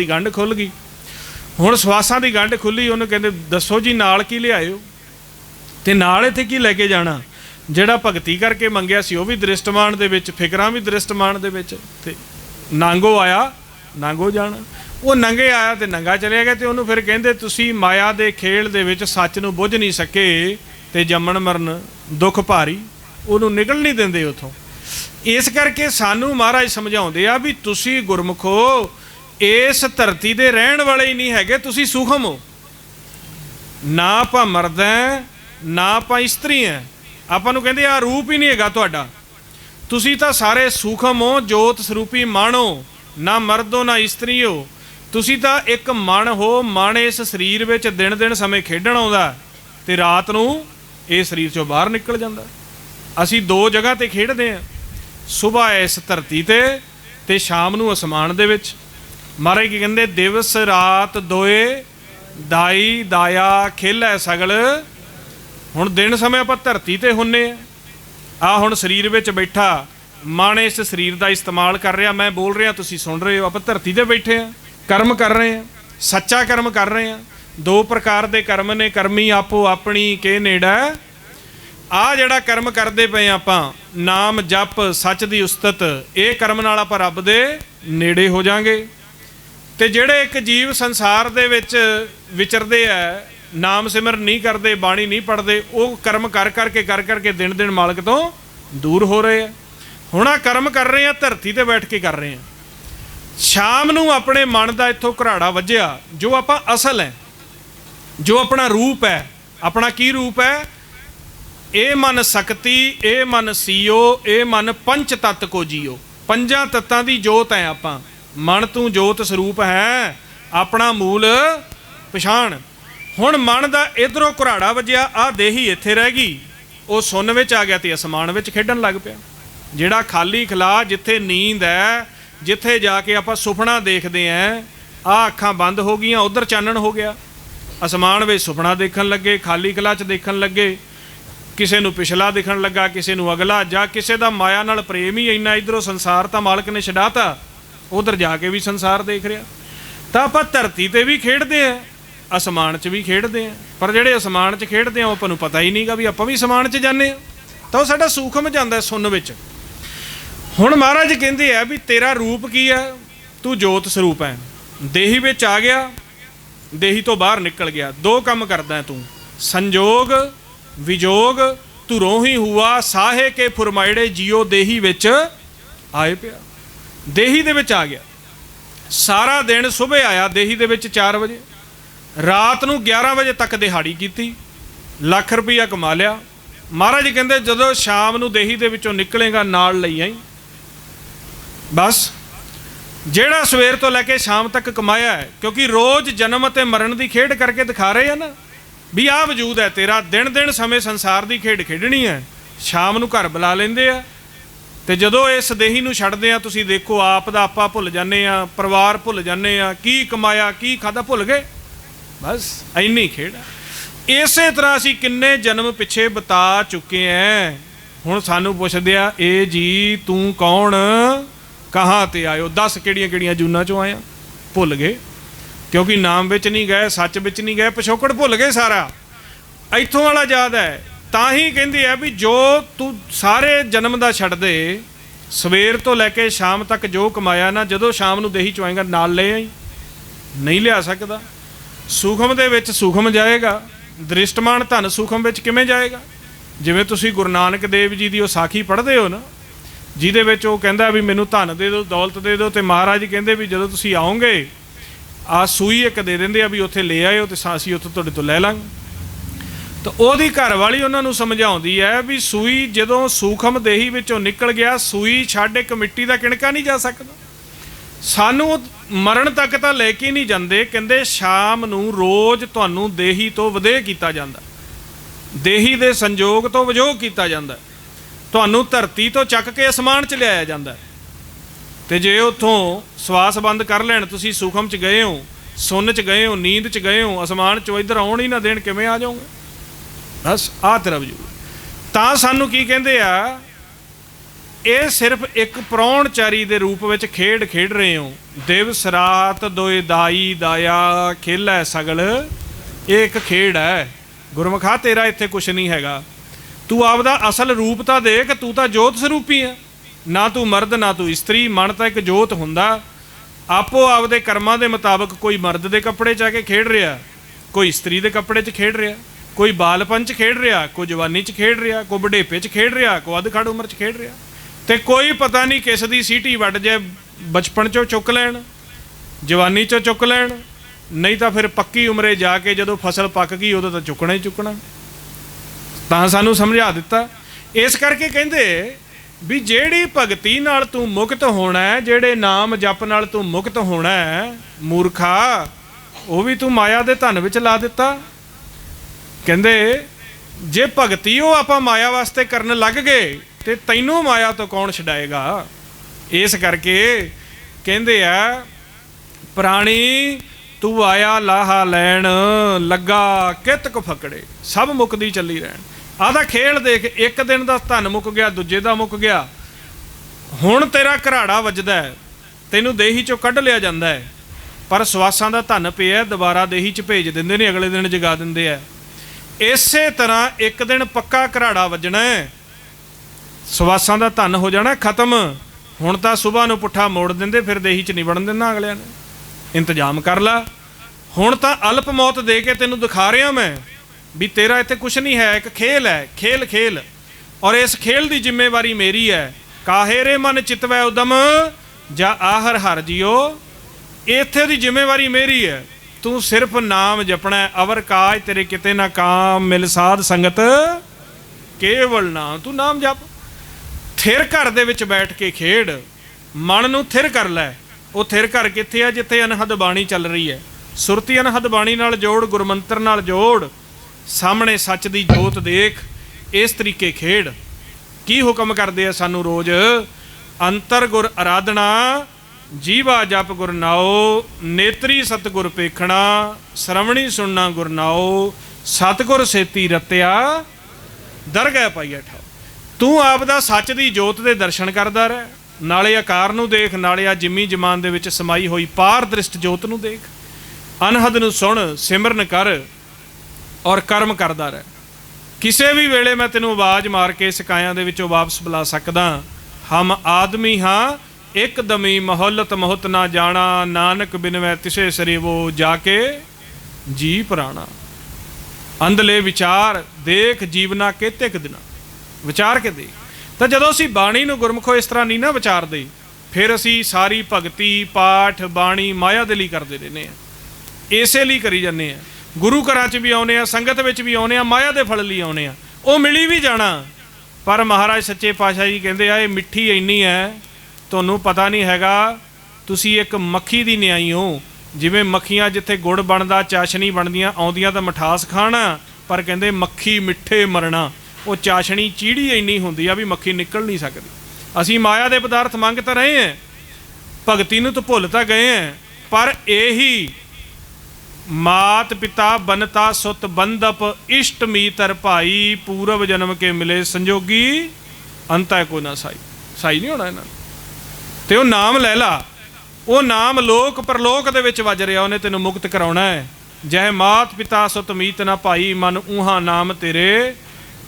ਦੀ ਗੰਢ ਖੁੱਲ ਗਈ। ਹੁਣ ਸਵਾਸਾਂ ਦੀ ਗੰਢ ਖੁੱਲੀ ਉਹਨੂੰ ਕਹਿੰਦੇ, ਦੱਸੋ ਜੀ, ਨਾਲ ਕੀ ਲਿਆਇਓ? ਤੇ ਨਾਲ ਇੱਥੇ ਕੀ ਲੈ ਕੇ ਜਾਣਾ? ਜਿਹੜਾ ਭਗਤੀ ਕਰਕੇ ਮੰਗਿਆ ਸੀ, ਉਹ ਵੀ ਦ੍ਰਿਸ਼ਟਮਾਨ ਦੇ ਵਿੱਚ, ਫਿਕਰਾਂ ਵੀ ਦ੍ਰਿਸ਼ਟਮਾਨ ਦੇ ਵਿੱਚ, ਤੇ ਨਾਂਗੋ ਆਇਆ, ਨਾਂਗੋ ਜਾਣਾ। ਉਹ ਨੰਗੇ ਆਇਆ ਤੇ ਨੰਗਾ ਚਲਿਆ ਗਿਆ ਤੇ ਉਹਨੂੰ ਫਿਰ ਕਹਿੰਦੇ, ਤੁਸੀਂ ਮਾਇਆ ਦੇ ਖੇਲ ਦੇ ਵਿੱਚ ਸੱਚ ਨੂੰ ਬੁੱਝ ਨਹੀਂ ਸਕੇ ਤੇ ਜੰਮਣ ਮਰਨ ਦੁੱਖ ਭਾਰੀ, ਉਹਨੂੰ ਨਿਕਲ ਨਹੀਂ ਦਿੰਦੇ ਉਥੋਂ। ਇਸ ਕਰਕੇ ਸਾਨੂੰ ਮਹਾਰਾਜ ਸਮਝਾਉਂਦੇ ਆ ਵੀ ਤੁਸੀਂ ਗੁਰਮਖੋ ਇਸ ਧਰਤੀ ਦੇ ਰਹਿਣ ਵਾਲੇ ਹੀ ਨਹੀਂ ਹੈਗੇ, ਤੁਸੀਂ ਸੂਖਮ ਹੋ। ਨਾ ਆਪਾਂ ਮਰਦ ਹੈ, ਨਾ ਆਪਾਂ ਇਸਤਰੀ ਹੈ। ਆਪਾਂ ਨੂੰ ਕਹਿੰਦੇ ਆ ਰੂਪ ਹੀ ਨਹੀਂ ਹੈਗਾ ਤੁਹਾਡਾ। ਤੁਸੀਂ ਤਾਂ ਸਾਰੇ ਸੂਖਮ ਹੋ, ਜੋਤ ਸਰੂਪੀ ਮਨ ਹੋ। ਨਾ ਮਰਦ ਹੋ, ਨਾ ਇਸਤਰੀ ਹੋ। ਤੁਸੀਂ ਤਾਂ ਇੱਕ ਮਨ ਹੋ, ਮਨ ਇਸ ਸਰੀਰ ਵਿੱਚ ਦਿਨ ਦਿਨ ਸਮੇਂ ਖੇਡਣ ਆਉਂਦਾ ਤੇ ਰਾਤ ਨੂੰ ਇਹ ਸਰੀਰ ਚੋਂ ਬਾਹਰ ਨਿਕਲ ਜਾਂਦਾ ਅਸੀਂ ਦੋ ਜਗ੍ਹਾ ਤੇ ਖੇਡਦੇ ਆਂ ਸਵੇਰ ਇਸ ਧਰਤੀ ਤੇ ਤੇ ਸ਼ਾਮ ਨੂੰ ਅਸਮਾਨ ਦੇ ਵਿੱਚ। ਮਹਾਰਾਜ ਕੀ ਕਹਿੰਦੇ, ਦਿਵਸ ਰਾਤ ਦੋਏ ਦਾਈ ਦਾਇਆ ਖੇਲੈ ਸਗਲ। ਹੁਣ ਦਿਨ ਸਮੇਂ ਆਪਾਂ ਧਰਤੀ ਤੇ ਹੁੰਨੇ ਆ। ਆ ਹੁਣ ਸਰੀਰ ਵਿੱਚ ਬੈਠਾ ਮਨ ਇਸ ਸਰੀਰ ਦਾ ਇਸਤੇਮਾਲ ਕਰ ਰਿਹਾ। ਮੈਂ ਬੋਲ ਰਿਹਾ, ਤੁਸੀਂ ਸੁਣ ਰਹੇ ਹੋ, ਆਪਾਂ ਧਰਤੀ ਤੇ ਬੈਠੇ ਆ, ਕਰਮ ਕਰ ਰਹੇ ਆ, ਸੱਚਾ ਕਰਮ ਕਰ ਰਹੇ ਆ। ਦੋ ਪ੍ਰਕਾਰ ਦੇ ਕਰਮ ਨੇ, ਕਰਮੀ ਆਪੋ ਆਪਣੀ, ਕੇ ਨੇੜਾ। ਆ ਜਿਹੜਾ ਕਰਮ ਕਰਦੇ ਪਏ ਆਪਾਂ, ਨਾਮ ਜਪ, ਸੱਚ ਦੀ ਉਸਤਤ, ਇਹ ਕਰਮ ਨਾਲ ਆਪਾਂ ਰੱਬ ਦੇ ਨੇੜੇ ਹੋ ਜਾਾਂਗੇ। ਤੇ ਜਿਹੜੇ ਇੱਕ ਜੀਵ ਸੰਸਾਰ ਦੇ ਵਿੱਚ ਵਿਚਰਦੇ ਆ, ਨਾਮ ਸਿਮਰਨ ਨਹੀਂ ਕਰਦੇ, ਬਾਣੀ ਨਹੀਂ ਪੜਦੇ ਉਹ ਕਰਮ ਕਰ ਕਰਕੇ ਕਰ ਕਰਕੇ ਦਿਨ ਦਿਨ ਮਾਲਕ ਤੋਂ ਦੂਰ ਹੋ ਰਹੇ ਆ। ਹੁਣ ਆ ਕਰਮ ਕਰ ਰਹੇ ਆ, ਧਰਤੀ ਤੇ ਬੈਠ ਕੇ ਕਰ ਰਹੇ ਆ। ਸ਼ਾਮ ਨੂੰ ਆਪਣੇ ਮਨ ਦਾ ਇੱਥੋਂ ਘਰਾੜਾ ਵੱਜਿਆ, ਜੋ ਆਪਾਂ ਅਸਲ ਹੈ, ਜੋ ਆਪਣਾ ਰੂਪ ਹੈ। ਆਪਣਾ ਕੀ ਰੂਪ ਹੈ? ਇਹ ਮਨ ਸਕਤੀ, ਇਹ ਮਨ ਸੀਓ, ਇਹ ਮਨ ਪੰਚ ਤਤ ਕੋ ਜੀਓ। ਪੰਜਾਂ ਤੱਤਾਂ ਦੀ ਜੋਤ ਹੈ ਆਪਾਂ। ਮਨ ਤੂੰ ਜੋਤ ਸਰੂਪ ਹੈ, ਆਪਣਾ ਮੂਲ ਪਛਾਣ। ਹੁਣ ਮਨ ਦਾ ਇਧਰੋਂ ਘੁਰਾੜਾ ਵੱਜਿਆ ਆ ਦੇਹੀ ਇੱਥੇ ਰਹਿ ਗਈ। ਉਹ ਸੁੰਨ ਵਿੱਚ ਆ ਗਿਆ ਤੇ ਅਸਮਾਨ ਵਿੱਚ ਖੇਡਣ ਲੱਗ ਪਿਆ। ਜਿਹੜਾ ਖਾਲੀ ਖਲਾ ਜਿੱਥੇ ਨੀਂਦ ਹੈ, ਜਿੱਥੇ ਜਾ ਕੇ ਆਪਾਂ ਸੁਪਨਾ ਦੇਖਦੇ ਆਂ ਆ ਅੱਖਾਂ ਬੰਦ ਹੋ ਗਈਆਂ, ਉਧਰ ਚਾਨਣ ਹੋ ਗਿਆ। ਅਸਮਾਨ ਵਿੱਚ ਸੁਪਨਾ ਦੇਖਣ ਲੱਗੇ, ਖਾਲੀ ਖਲਾ ਚ ਦੇਖਣ ਲੱਗੇ। ਕਿਸੇ ਨੂੰ ਪਿਛਲਾ ਦੇਖਣ ਲੱਗਾ, ਕਿਸੇ ਨੂੰ ਅਗਲਾ। ਜਾਂ ਕਿਸੇ ਦਾ ਮਾਇਆ ਨਾਲ ਪ੍ਰੇਮ ਹੀ ਇੰਨਾ, ਇਧਰੋਂ ਸੰਸਾਰ ਤਾਂ ਮਾਲਕ ਨੇ ਛਡਾਤਾ। ਉਧਰ ਜਾ ਕੇ ਵੀ ਸੰਸਾਰ ਦੇਖ ਰਿਹਾ। ਤਾਂ ਆਪਾਂ ਧਰਤੀ ਤੇ ਵੀ ਖੇਡਦੇ ਆ, ਅਸਮਾਨ 'ਚ ਵੀ ਖੇਡਦੇ ਆ। ਪਰ ਜਿਹੜੇ ਅਸਮਾਨ 'ਚ ਖੇਡਦੇ ਆ, ਉਹ ਆਪਾਂ ਨੂੰ ਪਤਾ ਹੀ ਨਹੀਂਗਾ ਵੀ ਆਪਾਂ ਵੀ ਅਸਮਾਨ 'ਚ ਜਾਂਦੇ ਆ। ਤਾਂ ਉਹ ਸਾਡਾ ਸੂਖਮ ਜਾਂਦਾ ਸੁੰਨ ਵਿੱਚ। ਹੁਣ ਮਹਾਰਾਜ ਕਹਿੰਦੇ ਆ ਵੀ ਤੇਰਾ ਰੂਪ ਕੀ ਹੈ ਤੂੰ ਜੋਤ ਸਰੂਪ ਹੈ। ਦੇਹੀ ਵਿੱਚ ਆ ਗਿਆ, ਦੇਹੀ ਤੋਂ ਬਾਹਰ ਨਿਕਲ ਗਿਆ। ਦੋ ਕੰਮ ਕਰਦਾ ਤੂੰ। ਸੰਜੋਗ, ਵਿਜੋਗ, ਤੂੰ ਰੋਹੀ ਹੁਆ, ਸਾਹੇ ਕੇ ਫਰਮਾਇੜੇ, ਜਿਉ ਦੇਹੀ ਵਿੱਚ ਆਏ ਪਿਆ। ਦੇਹੀ ਦੇ ਵਿੱਚ ਆ ਗਿਆ। ਸਾਰਾ ਦਿਨ ਸਵੇਰ ਆਇਆ ਦੇਹੀ ਦੇ ਵਿੱਚ 4 ਵਜੇ। ਰਾਤ ਨੂੰ 11 ਵਜੇ ਤੱਕ ਦਿਹਾੜੀ ਕੀਤੀ। ਲੱਖ ਰੁਪਈਆ ਕਮਾ ਲਿਆ। ਮਹਾਰਾਜ ਕਹਿੰਦੇ, ਜਦੋਂ ਸ਼ਾਮ ਨੂੰ ਦੇਹੀ ਦੇ ਵਿੱਚੋਂ ਨਿਕਲੇਗਾ, ਨਾਲ ਲਈ ਆਈ। ਬਸ। ਜਿਹੜਾ ਸਵੇਰ ਤੋਂ ਲੈ ਕੇ ਸ਼ਾਮ ਤੱਕ ਕਮਾਇਆ ਹੈ, ਕਿਉਂਕਿ ਰੋਜ਼ ਜਨਮ ਅਤੇ ਮਰਨ ਦੀ ਖੇਡ ਕਰਕੇ ਦਿਖਾ ਰਹੇ ਆ ਨਾ, ਵੀ ਆ ਵਜੂਦ ਹੈ ਤੇਰਾ। ਦਿਨ ਦਿਨ ਸਮੇਂ ਸੰਸਾਰ ਦੀ ਖੇਡ ਖੇਡਣੀ ਹੈ। ਸ਼ਾਮ ਨੂੰ ਘਰ ਬੁਲਾ ਲੈਂਦੇ ਆ। ਤੇ ਜਦੋਂ ਇਸ ਦੇਹੀ ਨੂੰ ਛੱਡਦੇ ਆ, ਤੁਸੀਂ ਦੇਖੋ ਆਪ ਦਾ ਆਪਾ ਭੁੱਲ ਜਾਂਦੇ ਆ, ਪਰਿਵਾਰ ਭੁੱਲ ਜਾਂਦੇ ਆ, ਕੀ ਕਮਾਇਆ, ਕੀ ਖਾਦਾ ਭੁੱਲ ਗਏ? ਬਸ, ਐਨੀ ਖੇਡ ਇਸੇ ਤਰ੍ਹਾਂ ਅਸੀਂ ਕਿੰਨੇ ਜਨਮ ਪਿੱਛੇ ਬਤਾ ਚੁੱਕੇ ਐ ਹੁਣ ਸਾਨੂੰ ਪੁੱਛਦੇ ਆ ਇਹ ਜੀ, ਤੂੰ ਕੌਣ? ਕਹਾਂ ਤੇ ਆਇਓ? ਦੱਸ ਕਿਹੜੀਆਂ ਕਿਹੜੀਆਂ ਜੂਨਾਂ ਚੋਂ ਆਇਆ? ਭੁੱਲ ਗਏ। ਕਿਉਂਕਿ ਨਾਮ ਵਿੱਚ ਨਹੀਂ ਗਏ, ਸੱਚ ਵਿੱਚ ਨਹੀਂ ਗਏ, ਪਿਛੋਕੜ ਭੁੱਲ ਗਏ ਸਾਰਾ। ਇੱਥੋਂ ਵਾਲਾ ਯਾਦ ਹੈ ਤਾਂ ਹੀ ਕਹਿੰਦੀ ਹੈ ਵੀ ਜੋ ਤੂੰ ਸਾਰੇ ਜਨਮ ਦਾ ਛੱਡ ਦੇ, ਸਵੇਰ ਤੋਂ ਲੈ ਕੇ ਸ਼ਾਮ ਤੱਕ ਜੋ ਕਮਾਇਆ ਨਾ, ਜਦੋਂ ਸ਼ਾਮ ਨੂੰ ਦੇਹੀ ਚੁਆਏਗਾ ਨਾਲ ਲੈ ਆਈ। ਨਹੀਂ ਲਿਆ ਸਕਦਾ। ਸੂਖਮ ਦੇ ਵਿੱਚ ਸੂਖਮ ਜਾਏਗਾ। ਦ੍ਰਿਸ਼ਟਮਾਨ ਧਨ ਸੂਖਮ ਵਿੱਚ ਕਿਵੇਂ ਜਾਏਗਾ? ਜਿਵੇਂ ਤੁਸੀਂ ਗੁਰੂ ਨਾਨਕ ਦੇਵ ਜੀ ਦੀ ਉਹ ਸਾਖੀ ਪੜ੍ਹਦੇ ਹੋ ਨਾ, ਜਿਹਦੇ ਵਿੱਚ ਉਹ ਕਹਿੰਦਾ ਵੀ ਮੈਨੂੰ ਧਨ ਦੇ ਦਿਓ, ਦੌਲਤ ਦੇ ਦਿਓ, ਤੇ ਮਹਾਰਾਜ ਕਹਿੰਦੇ ਵੀ ਜਦੋਂ ਤੁਸੀਂ ਆਓਗੇ, ਆ ਸੂਈ ਇੱਕ ਦੇ ਦਿੰਦੇ ਆ ਵੀ ਉੱਥੇ ਲੈ ਆਇਓ ਤੇ ਅਸੀਂ ਉੱਥੋਂ ਤੁਹਾਡੇ ਤੋਂ ਲੈ ਲਾਂਗੇ। ਤਾਂ ਉਹਦੀ ਘਰ ਵਾਲੀ ਉਹਨਾਂ ਨੂੰ ਸਮਝਾਉਂਦੀ ਹੈ ਵੀ ਸੂਈ ਜਦੋਂ ਸੂਖਮ ਦੇਹੀ ਵਿੱਚੋਂ ਨਿਕਲ ਗਿਆ, ਸੂਈ ਛੱਡ ਇੱਕ ਮਿੱਟੀ ਦਾ ਕਿਣਕਾ ਨਹੀਂ ਜਾ ਸਕਦਾ। ਸਾਨੂੰ ਮਰਨ ਤੱਕ ਤਾਂ ਲੈ ਕੇ ਨਹੀਂ ਜਾਂਦੇ, ਕਹਿੰਦੇ ਸ਼ਾਮ ਨੂੰ ਰੋਜ਼ ਤੁਹਾਨੂੰ ਦੇਹੀ ਤੋਂ ਵਿਦੇਹ ਕੀਤਾ ਜਾਂਦਾ। ਦੇਹੀ ਦੇ ਸੰਜੋਗ ਤੋਂ ਵਿਜੋਗ ਕੀਤਾ ਜਾਂਦਾ। ਤੁਹਾਨੂੰ ਧਰਤੀ ਤੋਂ ਚੱਕ ਕੇ ਅਸਮਾਨ 'ਚ ਲਿਆਇਆ ਜਾਂਦਾ। ਤੇ ਜੇ ਉੱਥੋਂ ਸਵਾਸ ਬੰਦ ਕਰ ਲੈਣ, ਤੁਸੀਂ ਸੁਖਮ 'ਚ ਗਏ ਹੋ, ਸੁੰਨ 'ਚ ਗਏ ਹੋ, ਨੀਂਦ 'ਚ ਗਏ ਹੋ, ਅਸਮਾਨ 'ਚੋਂ ਇੱਧਰ ਆਉਣ ਹੀ ਨਾ ਦੇਣ, ਕਿਵੇਂ ਆ ਜਾਓਗੇ? ਬਸ, ਆਹ ਤੇਰਾ ਵਜੂਦ ਤਾਂ ਸਾਨੂੰ ਕੀ ਕਹਿੰਦੇ ਆ, ਇਹ ਸਿਰਫ ਇੱਕ ਪ੍ਰਾਹੁਣਚਾਰੀ ਦੇ ਰੂਪ ਵਿੱਚ ਖੇਡ ਖੇਡ ਰਹੇ ਹੋ। ਦਿਵਸ ਰਾਤ ਦੋਇ ਦਾਈ ਦਾਇਆ ਖੇਲਾ ਸਗਲ, ਇਹ ਇੱਕ ਖੇਡ ਹੈ। ਗੁਰਮਖਾ ਤੇਰਾ ਇੱਥੇ ਕੁਝ ਨਹੀਂ ਹੈਗਾ। ਤੂੰ ਆਪਦਾ ਅਸਲ ਰੂਪ ਤਾਂ ਦੇਖ, ਤੂੰ ਤਾਂ ਜੋਤ ਸਰੂਪੀ ਹੈ ਨਾ ਤੂੰ ਮਰਦ, ਨਾ ਤੂੰ ਇਸਤਰੀ, ਮਨ ਤਾਂ ਇੱਕ ਜੋਤ ਹੁੰਦਾ। ਆਪੋ ਆਪਦੇ ਕਰਮਾਂ ਦੇ ਮੁਤਾਬਕ ਕੋਈ ਮਰਦ ਦੇ ਕੱਪੜੇ 'ਚ ਆ ਕੇ ਖੇਡ ਰਿਹਾ, ਕੋਈ ਇਸਤਰੀ ਦੇ ਕੱਪੜੇ 'ਚ ਖੇਡ ਰਿਹਾ। ਕੋਈ ਬਾਲਪਨ 'ਚ ਖੇਡ ਰਿਹਾ, ਕੋਈ ਜਵਾਨੀ 'ਚ ਖੇਡ ਰਿਹਾ, ਕੋਈ ਬੁਢੇਪੇ 'ਚ ਖੇਡ ਰਿਹਾ, ਕੋਈ ਅਧਖੜ ਉਮਰ 'ਚ ਖੇਡ ਰਿਹਾ। ਤੇ ਕੋਈ ਪਤਾ ਨਹੀਂ ਕਿਸ ਦੀ ਸੀਟੀ ਵੱਟ ਜੇ ਬਚਪਨ 'ਚੋਂ ਚੁੱਕ ਲੈਣ, ਜਵਾਨੀ 'ਚੋਂ ਚੁੱਕ ਲੈਣ, ਨਹੀਂ ਤਾਂ ਫਿਰ ਪੱਕੀ ਉਮਰੇ ਜਾ ਕੇ ਜਦੋਂ ਫਸਲ ਪੱਕ ਗਈ, ਉਦੋਂ ਤਾਂ ਚੁੱਕਣਾ ਹੀ ਚੁੱਕਣਾ। ਤਾਂ ਸਾਨੂੰ ਸਮਝਾ ਦਿੱਤਾ। ਇਸ ਕਰਕੇ ਕਹਿੰਦੇ ਵੀ ਜਿਹੜੀ ਭਗਤੀ ਨਾਲ ਤੂੰ ਮੁਕਤ ਹੋਣਾ ਹੈ, ਜਿਹੜੇ ਨਾਮ ਜਪ ਨਾਲ ਤੂੰ ਮੁਕਤ ਹੋਣਾ ਹੈ, ਮੂਰਖਾ, ਉਹ ਵੀ ਤੂੰ ਮਾਇਆ ਦੇ ਧਨ ਵਿੱਚ ਲਾ ਦਿੱਤਾ। ਕਹਿੰਦੇ, ਜੇ ਭਗਤੀ ਉਹ ਆਪਾਂ ਮਾਇਆ ਵਾਸਤੇ ਕਰਨ ਲੱਗ ਗਏ, ਤੇ ਤੈਨੂੰ ਮਾਇਆ ਤੋਂ ਕੌਣ ਛਡਾਏਗਾ? ਇਸ ਕਰਕੇ ਕਹਿੰਦੇ ਆ, ਪ੍ਰਾਣੀ, ਤੂੰ ਆਇਆ ਲਾਹਾ ਲੈਣ, ਲੱਗਾ ਕਿਤਕ ਫਕੜੇ, ਸਭ ਮੁਕਦੀ ਚੱਲੀ ਰਹਿਣ। ਆਦਾ ਖੇਲ ਦੇਖ, ਇੱਕ ਦਿਨ ਦਾ ਧਨ ਮੁੱਕ ਗਿਆ, ਦੂਜੇ ਦਾ ਮੁੱਕ ਗਿਆ। ਹੁਣ ਤੇਰਾ ਘਰਾੜਾ ਵੱਜਦਾ ਤੈਨੂੰ ਦੇਹੀ ਚੋਂ ਕੱਢ ਲਿਆ ਜਾਂਦਾ ਹੈ। ਪਰ ਸਵਾਸਾਂ ਦਾ ਧਨ ਪਿਆ ਦੁਬਾਰਾ ਦੇਹੀ ਚ ਭੇਜ ਦਿੰਦੇ ਨੇ, ਅਗਲੇ ਦਿਨ ਜਗਾ ਦਿੰਦੇ ਆ। ਇਸੇ ਤਰ੍ਹਾਂ ਇੱਕ ਦਿਨ ਪੱਕਾ ਘਰਾੜਾ ਵੱਜਣਾ ਹੈ। ਸਵਾਸਾਂ ਦਾ ਧਨ ਹੋ ਜਾਣਾ, ਖਤਮ। ਹੁਣ ਤਾਂ ਸਵੇਰ ਨੂੰ ਪੁੱਠਾ ਮੋੜ ਦਿੰਦੇ, ਫਿਰ ਦੇਹੀ ਚ ਨਹੀਂ ਵੜਨ ਦਿੰਦਾ ਅਗਲਿਆਂ ਨੇ। ਇੰਤਜ਼ਾਮ ਕਰ ਲਾ। ਹੁਣ ਤਾਂ ਅਲਪ ਮੌਤ ਦੇ ਕੇ ਤੈਨੂੰ ਦਿਖਾ ਰਿਹਾ ਮੈਂ ਵੀ ਤੇਰਾ ਇੱਥੇ ਕੁਝ ਨਹੀਂ ਹੈ, ਇੱਕ ਖੇਲ ਹੈ, ਖੇਲ ਖੇਲ। ਔਰ ਇਸ ਖੇਲ ਦੀ ਜ਼ਿੰਮੇਵਾਰੀ ਮੇਰੀ ਹੈ। ਕਾਹੇ ਮਨ ਚਿਤਵੈ ਉਦਮ, ਜਾਂ ਆਹਰ ਹਰ ਜਿਓ ਇੱਥੇ ਦੀ ਜ਼ਿੰਮੇਵਾਰੀ ਮੇਰੀ ਹੈ। ਤੂੰ ਸਿਰਫ ਨਾਮ ਜਪਣਾ ਅਵਰ ਕਾਜ ਤੇਰੇ ਕਿਤੇ ਨਾ ਕਾਮ ਮਿਲ ਸਾਧ ਸੰਗਤ। ਕੇਵਲ ਨਾਮ ਤੂੰ ਨਾਮ ਜਪ। ਥਿਰ ਘਰ ਦੇ ਵਿੱਚ ਬੈਠ ਕੇ ਖੇਡ। ਮਨ ਨੂੰ ਥਿਰ ਕਰ ਲੈ। ਉਹ ਥਿਰ ਘਰ ਕਿੱਥੇ ਆ? ਜਿੱਥੇ ਅਨਹਦ ਬਾਣੀ ਚੱਲ ਰਹੀ ਹੈ। ਸੁਰਤੀ ਅਨਹਦ ਬਾਣੀ ਨਾਲ ਜੋੜ, ਗੁਰਮੰਤਰ ਨਾਲ ਜੋੜ। ਸਾਹਮਣੇ ਸੱਚ ਦੀ ਜੋਤ ਦੇਖ। ਇਸ ਤਰੀਕੇ ਖੇਡ। ਕੀ ਹੁਕਮ ਕਰਦੇ ਆ ਸਾਨੂੰ ਰੋਜ਼? ਅੰਤਰ ਗੁਰ ਆਰਾਧਨਾ ਜੀਵਾ ਜਪ ਗੁਰਨਾਓ ਨੇਤਰੀ ਸਤਗੁਰ ਪੇਖਣਾ, ਸ਼ਰਵਣੀ ਸੁਣਨਾ ਗੁਰਨਾਓ ਸਤਗੁਰ ਸੇਤੀ ਰਤਿਆ, ਦਰਗਹਿ ਪਾਈਆ ਠਾਉ ਤੂੰ ਆਪ ਦਾ ਸੱਚ ਦੀ ਜੋਤ ਦੇ ਦਰਸ਼ਨ ਕਰਦਾ ਰਹਿ। ਨਾਲੇ ਆਕਾਰ ਨੂੰ ਦੇਖ, ਨਾਲੇ ਆ ਜਿੰਮੀ ਜਮਾਨ ਦੇ ਵਿੱਚ ਸਮਾਈ ਹੋਈ ਪਾਰ ਦ੍ਰਿਸ਼ਟ ਜੋਤ ਨੂੰ ਦੇਖ। ਅਨਹਦ ਨੂੰ ਸੁਣ, ਸਿਮਰਨ ਕਰ ਔਰ ਕਰਮ ਕਰਦਾ ਰਹਿ। ਕਿਸੇ ਵੀ ਵੇਲੇ ਮੈਂ ਤੈਨੂੰ ਆਵਾਜ਼ ਮਾਰ ਕੇ ਸਿਕਾਇਆਂ ਦੇ ਵਿੱਚੋਂ ਵਾਪਸ ਬੁਲਾ ਸਕਦਾ। ਹਮ ਆਦਮੀ ਹਾਂ ਇੱਕ ਹੀ ਮਹੌਲਤ ਮਹੁਤ ਨਾ ਜਾਣਾ, ਨਾਨਕ ਬਿਨਵੈ ਤਿਸੇ ਸਰੀਵੋ ਜਾ ਕੇ ਜੀ ਪ੍ਰਾਣਾ। ਅੰਧਲੇ ਵਿਚਾਰ ਦੇਖ ਜੀਵਨਾ ਕੇ ਕੇਤਿਕ ਦਿਨਾ। ਵਿਚਾਰ ਕੇ ਦੇ ਤਾਂ ਜਦੋਂ ਅਸੀਂ ਬਾਣੀ ਨੂੰ ਗੁਰਮੁਖੋ ਇਸ ਤਰ੍ਹਾਂ ਨਹੀਂ ਨਾ ਵਿਚਾਰਦੇ, ਫਿਰ ਅਸੀਂ ਸਾਰੀ ਭਗਤੀ, ਪਾਠ, ਬਾਣੀ ਮਾਇਆ ਦੇ ਲਈ ਕਰਦੇ ਰਹਿੰਦੇ ਆ ਇਸੇ ਲਈ ਕਰੀ ਜਾਂਦੇ ਆ ਗੁਰੂ ਘਰਾਂ 'ਚ ਵੀ ਆਉਨੇ ਆ ਸੰਗਤ ਵਿੱਚ ਵੀ ਆਉਨੇ ਆ ਮਾਇਆ ਦੇ ਫਲ ਲਈ ਆਉਨੇ ਆ ਉਹ ਮਿਲੀ ਵੀ ਜਾਣਾ। ਪਰ ਮਹਾਰਾਜ ਸੱਚੇ ਪਾਤਸ਼ਾਹ ਜੀ ਕਹਿੰਦੇ ਆ, ਇਹ ਮਿੱਠੀ ਇੰਨੀ ਹੈ ਤੁਹਾਨੂੰ ਪਤਾ ਨਹੀਂ ਹੈਗਾ, ਤੁਸੀਂ ਇੱਕ ਮੱਖੀ ਦੀ ਨਿਆਈ ਹੋ। ਜਿਵੇਂ ਮੱਖੀਆਂ ਜਿੱਥੇ ਗੁੜ ਬਣਦਾ, ਚਾਸ਼ਣੀ ਬਣਦੀਆਂ, ਆਉਂਦੀਆਂ ਤਾਂ ਮਠਾਸ ਖਾਣਾ, ਪਰ ਕਹਿੰਦੇ ਮੱਖੀ ਮਿੱਠੇ ਮਰਨਾ ਉਹ ਚਾਸ਼ਣੀ ਚੀੜੀ ਇੰਨੀ ਹੁੰਦੀ ਆ ਵੀ ਮੱਖੀ ਨਿਕਲ ਨਹੀਂ ਸਕਦੀ। ਅਸੀਂ ਮਾਇਆ ਦੇ ਪਦਾਰਥ ਮੰਗ ਤਾਂ ਰਹੇ ਹਾਂ। ਭਗਤੀ ਨੂੰ ਤਾਂ ਭੁੱਲ ਤਾਂ ਗਏ ਹਾਂ। ਪਰ ਇਹੀ, ਮਾਤ ਪਿਤਾ ਬਨਤਾ ਸੁਤ ਬੰਦਪ ਇਸ਼ਟ ਮੀਤਰ ਭਾਈ, ਪੂਰਵ ਜਨਮ ਕੇ ਮਿਲੇ ਸੰਜੋਗੀ, ਅੰਤੈ ਕੋ ਨਾ ਸਾਈ। ਸਾਈ ਨਹੀਂ ਹੋਣਾ ਇਹਨਾਂ ਨੂੰ। ਤੇ ਉਹ ਨਾਮ ਲੈ ਲਾ। ਉਹ ਨਾਮ ਲੋਕ ਪਰਲੋਕ ਦੇ ਵਿੱਚ ਵੱਜ ਰਿਹਾ, ਉਹਨੇ ਤੈਨੂੰ ਮੁਕਤ ਕਰਾਉਣਾ ਹੈ। ਜੈ ਮਾਤ ਪਿਤਾ ਸੁਤ ਮੀਤ ਨਾ ਭਾਈ, ਮਨ ਉਹਾ ਨਾਮ ਤੇਰੇ